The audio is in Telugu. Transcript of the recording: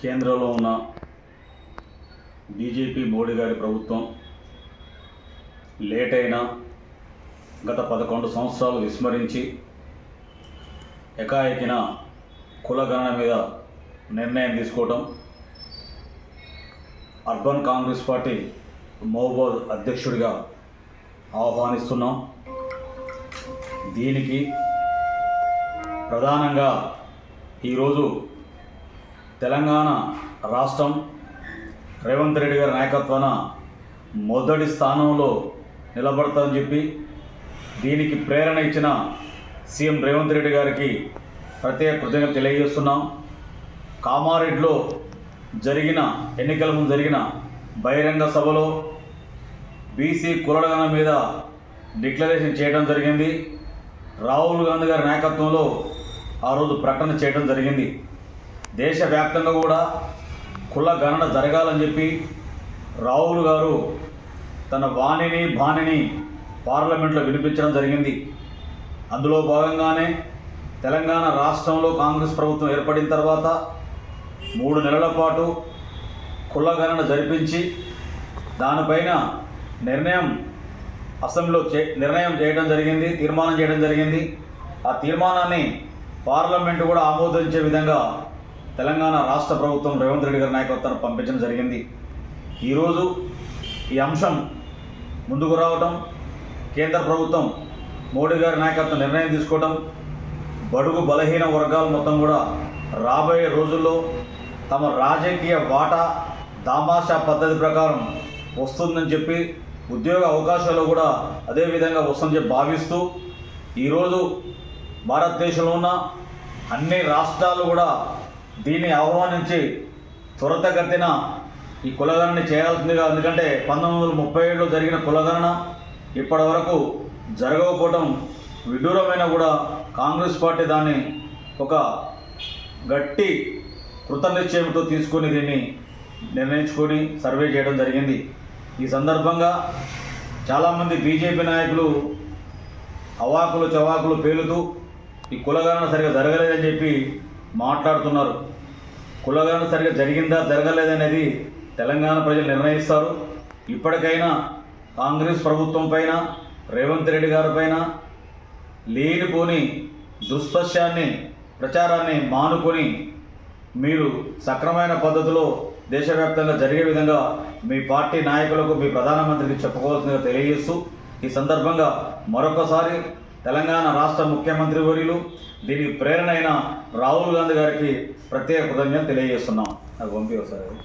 కేంద్రంలో ఉన్న బీజేపీ మోడీ గారి ప్రభుత్వం లేట్ అయినా గత పదకొండు సంవత్సరాలు విస్మరించి ఎకాయకిన కులగణన మీద నిర్ణయం తీసుకోవటం అర్బన్ కాంగ్రెస్ పార్టీ మహబూబాద్ అధ్యక్షుడిగా ఆహ్వానిస్తున్నాం. దీనికి ప్రధానంగా ఈరోజు తెలంగాణ రాష్ట్రం రేవంత్ రెడ్డి గారి నాయకత్వాన మొదటి స్థానంలో నిలబడతామని చెప్పి దీనికి ప్రేరణ ఇచ్చిన సీఎం రేవంత్ రెడ్డి గారికి ప్రత్యేక కృతజ్ఞత తెలియజేస్తున్నాం. కామారెడ్డిలో జరిగిన ఎన్నికల ముందు జరిగిన బహిరంగ సభలో బీసీ కులగణ మీద డిక్లరేషన్ చేయడం జరిగింది. రాహుల్ గాంధీ గారి నాయకత్వంలో ఆ రోజు ప్రకటన చేయడం జరిగింది. దేశవ్యాప్తంగా కూడా కుల గణన జరగాలని చెప్పి రాహుల్ గారు తన వాణిని బాణిని పార్లమెంట్లో వినిపించడం జరిగింది. అందులో భాగంగానే తెలంగాణ రాష్ట్రంలో కాంగ్రెస్ ప్రభుత్వం ఏర్పడిన తర్వాత మూడు నెలల పాటు కుల గణన జరిపించి దానిపైన నిర్ణయం అసెంబ్లీలో చే నిర్ణయం చేయడం జరిగింది తీర్మానం చేయడం జరిగింది. ఆ తీర్మానాన్ని పార్లమెంటు కూడా ఆమోదించే విధంగా తెలంగాణ రాష్ట్ర ప్రభుత్వం రేవంత్ రెడ్డి గారి నాయకత్వాన్ని పంపించడం జరిగింది. ఈరోజు ఈ అంశం ముందుకు రావటం కేంద్ర ప్రభుత్వం మోడీ గారి నాయకత్వం నిర్ణయం తీసుకోవటం బడుగు బలహీన వర్గాలు మొత్తం కూడా రాబోయే రోజుల్లో తమ రాజకీయ వాటా దామాషా పద్ధతి ప్రకారం వస్తుందని చెప్పి ఉద్యోగ అవకాశాలు కూడా అదేవిధంగా వస్తుందని చెప్పి భావిస్తూ ఈరోజు భారతదేశంలో ఉన్న అన్ని రాష్ట్రాలు కూడా దీన్ని ఆహ్వానించి త్వరితగతిన ఈ కులగణన చేయాల్సిందిగా ఎందుకంటే పంతొమ్మిది వందల ముప్పై ఏడులో జరిగిన కులగణన ఇప్పటి వరకు జరగకపోవటం విడ్డూరమైన కూడా కాంగ్రెస్ పార్టీ దాన్ని ఒక గట్టి కృతనిశ్చయంతో తీసుకొని దీన్ని నిర్ణయించుకొని సర్వే చేయడం జరిగింది. ఈ సందర్భంగా చాలామంది బీజేపీ నాయకులు అవాకులు చవాకులు పేలుతూ ఈ కులగణన సరిగా జరగలేదని చెప్పి మాట్లాడుతున్నారు. కులగణన సరిగా జరిగిందా జరగలేదనేది తెలంగాణ ప్రజలు నిర్ణయిస్తారు. ఇప్పటికైనా కాంగ్రెస్ ప్రభుత్వం పైన రేవంత్ రెడ్డి గారి పైన లేనిపోని దుస్పశ్యాన్ని ప్రచారాన్ని మానుకొని మీరు సక్రమైన పద్ధతిలో దేశవ్యాప్తంగా జరిగే విధంగా మీ పార్టీ నాయకులకు మీ ప్రధానమంత్రికి చెప్పుకోవాల్సిందిగా తెలియజేస్తూ ఈ సందర్భంగా మరొకసారి తెలంగాణ రాష్ట్ర ముఖ్యమంత్రి వర్యులు దీనికి ప్రేరణ అయిన రాహుల్ గాంధీ గారికి ప్రత్యేక కృతజ్ఞతలు తెలియజేస్తున్నాం. నాకు పంపి ఒకసారి